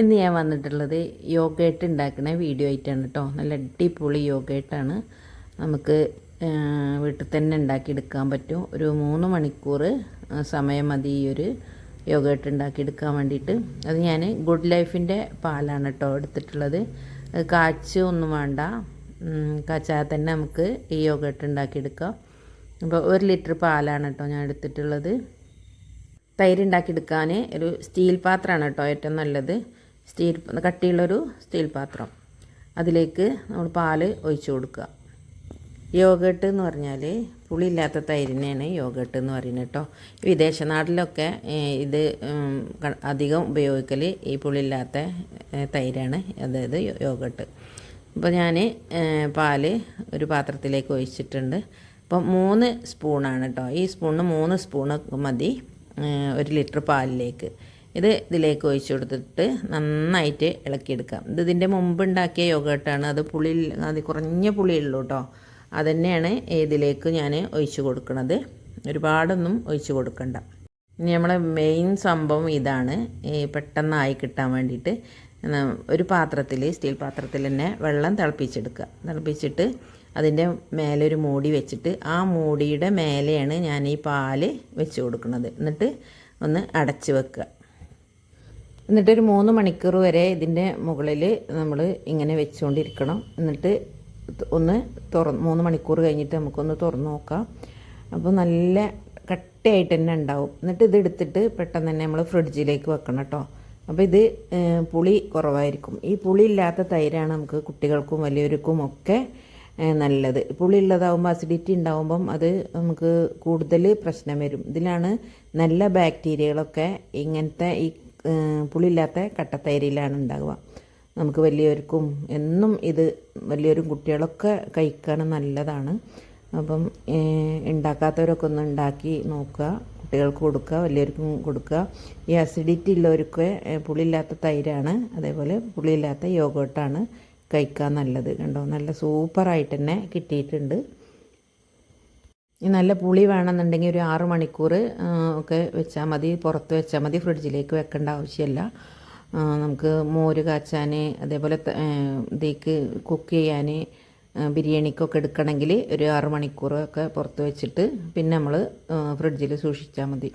ഇന്ന് ഞാൻ വന്നിട്ടുള്ളത് യോഗേട്ട് ഉണ്ടാക്കുന്ന വീഡിയോ ആയിട്ടാണ് കേട്ടോ നല്ല അടിപൊളി യോഗേട്ടാണ് നമുക്ക് വീട്ടിൽ തന്നെ ഉണ്ടാക്കിയെടുക്കാൻ പറ്റും. ഒരു മൂന്ന് മണിക്കൂർ സമയം മതി ഈ ഒരു യോഗേട്ട് ഉണ്ടാക്കിയെടുക്കാൻ വേണ്ടിയിട്ട്. അത് ഞാൻ ഗുഡ് ലൈഫിന്റെ പാലാണ് കേട്ടോ എടുത്തിട്ടുള്ളത്. കാച്ച് ഒന്നും വേണ്ട. കാച്ചാൽ തന്നെ നമുക്ക് ഈ യോഗേട്ട് ഉണ്ടാക്കിയെടുക്കാം അപ്പോൾ ഒരു ലിറ്റർ പാലാണ് കേട്ടോ ഞാൻ എടുത്തിട്ടുള്ളത്. തൈര് ഉണ്ടാക്കിയെടുക്കാൻ ഒരു സ്റ്റീൽ പാത്രമാണ് കേട്ടോ ഏറ്റവും നല്ലത്. സ്റ്റീൽ കട്ടിയുള്ളൊരു സ്റ്റീൽ പാത്രം. അതിലേക്ക് നമ്മൾ പാൽ ഒഴിച്ചു കൊടുക്കുക. യോഗട്ട് എന്ന് പറഞ്ഞാൽ പുളിയില്ലാത്ത തൈരിനെയാണ് യോഗട്ട് എന്ന് പറയുന്നത് കേട്ടോ. വിദേശ നാട്ടിലൊക്കെ ഇത് അധികം ഉപയോഗിക്കൽ ഈ പുളിയില്ലാത്ത തൈരാണ്. അതായത് യോഗട്ട്. അപ്പോൾ ഞാൻ പാൽ ഒരു പാത്രത്തിലേക്ക് ഒഴിച്ചിട്ടുണ്ട്. അപ്പോൾ മൂന്ന് സ്പൂണാണ് കേട്ടോ. ഈ സ്പൂണിന് മൂന്ന് സ്പൂണ് മതി ഒരു ലിറ്റർ പാലിലേക്ക്. ഇത് ഇതിലേക്ക് ഒഴിച്ചു കൊടുത്തിട്ട് നന്നായിട്ട് ഇളക്കിയെടുക്കാം. ഇത് ഇതിന്റെ മുമ്പ് ഉണ്ടാക്കിയ യോഗട്ടാണ്. അത് പുളി അത് കുറഞ്ഞ പുളിയുള്ളൂ കേട്ടോ അതുതന്നെയാണ് ഇതിലേക്ക് ഞാൻ ഒഴിച്ചു കൊടുക്കുന്നത് ഒരുപാടൊന്നും ഒഴിച്ചു കൊടുക്കണ്ട. ഇനി നമ്മളെ മെയിൻ സംഭവം ഇതാണ്. പെട്ടെന്നായി കിട്ടാൻ വേണ്ടിയിട്ട് ഒരു പാത്രത്തിൽ സ്റ്റീൽ പാത്രത്തിൽ തന്നെ വെള്ളം തിളപ്പിച്ചെടുക്കുക. തിളപ്പിച്ചിട്ട് അതിന്റെ മേലെ ഒരു മൂടി വെച്ചിട്ട് ആ മൂടിയുടെ മേലെയാണ് ഞാൻ ഈ പാൽ വെച്ച് കൊടുക്കുന്നത് എന്നിട്ട് ഒന്ന് അടച്ചു വെക്കുക. എന്നിട്ടൊരു മൂന്ന് മണിക്കൂർ വരെ ഇതിന്റെ മുകളിൽ നമ്മൾ ഇങ്ങനെ വെച്ചുകൊണ്ടിരിക്കണം എന്നിട്ട് ഒന്ന് തുറന്ന് മൂന്ന് മണിക്കൂർ കഴിഞ്ഞിട്ട് നമുക്കൊന്ന് തുറന്ന് നോക്കാം. അപ്പോൾ നല്ല കട്ടിയായിട്ട് തന്നെ ഉണ്ടാവും. എന്നിട്ട് ഇത് എടുത്തിട്ട് പെട്ടെന്ന് തന്നെ നമ്മൾ ഫ്രിഡ്ജിലേക്ക് വെക്കണം കേട്ടോ. അപ്പോൾ ഇത് പുളി കുറവായിരിക്കും. ഈ പുളി ഇല്ലാത്ത തൈരാണ് നമുക്ക് കുട്ടികൾക്കും വലിയവർക്കും ഒക്കെ നല്ലത്. പുളി ഉള്ളതാവുമ്പോൾ അസിഡിറ്റി ഉണ്ടാവുമ്പം അത് നമുക്ക് കൂടുതൽ പ്രശ്നം വരും. ഇതിലാണ് നല്ല ബാക്ടീരിയകളൊക്കെ ഇങ്ങനത്തെ ഈ പുളിയില്ലാത്ത കട്ടത്തൈരിലാണ് ഉണ്ടാവുക. നമുക്ക് വലിയവർക്കും എന്നും ഇത് വലിയവരും കുട്ടികളൊക്കെ കഴിക്കാൻ നല്ലതാണ്. അപ്പം ഉണ്ടാക്കാത്തവരൊക്കെ ഒന്ന് ഉണ്ടാക്കി നോക്കുക കുട്ടികൾക്ക് കൊടുക്കുക വലിയവർക്കും കൊടുക്കുക. ഈ അസിഡിറ്റി ഉള്ളവർക്ക് പുളിയില്ലാത്ത തൈരാണ്. അതേപോലെ പുളിയില്ലാത്ത യോഗോട്ടാണ് കഴിക്കാൻ നല്ലത്. കണ്ടോ? നല്ല സൂപ്പറായിട്ട് തന്നെ കിട്ടിയിട്ടുണ്ട്. ഈ നല്ല പുളി വേണമെന്നുണ്ടെങ്കിൽ ഒരു ആറ് മണിക്കൂർ ഒക്കെ വെച്ചാൽ മതി. പുറത്ത് വെച്ചാൽ മതി. ഫ്രിഡ്ജിലേക്ക് വെക്കേണ്ട ആവശ്യമില്ല. നമുക്ക് മോര് കാച്ചാൻ അതേപോലെ ഇതേക്ക് കുക്ക് ചെയ്യാൻ ബിരിയാണിക്കൊക്കെ എടുക്കണമെങ്കിൽ ഒരു ആറ് മണിക്കൂറൊക്കെ പുറത്ത് വെച്ചിട്ട് പിന്നെ നമ്മൾ ഫ്രിഡ്ജിൽ സൂക്ഷിച്ചാൽ മതി.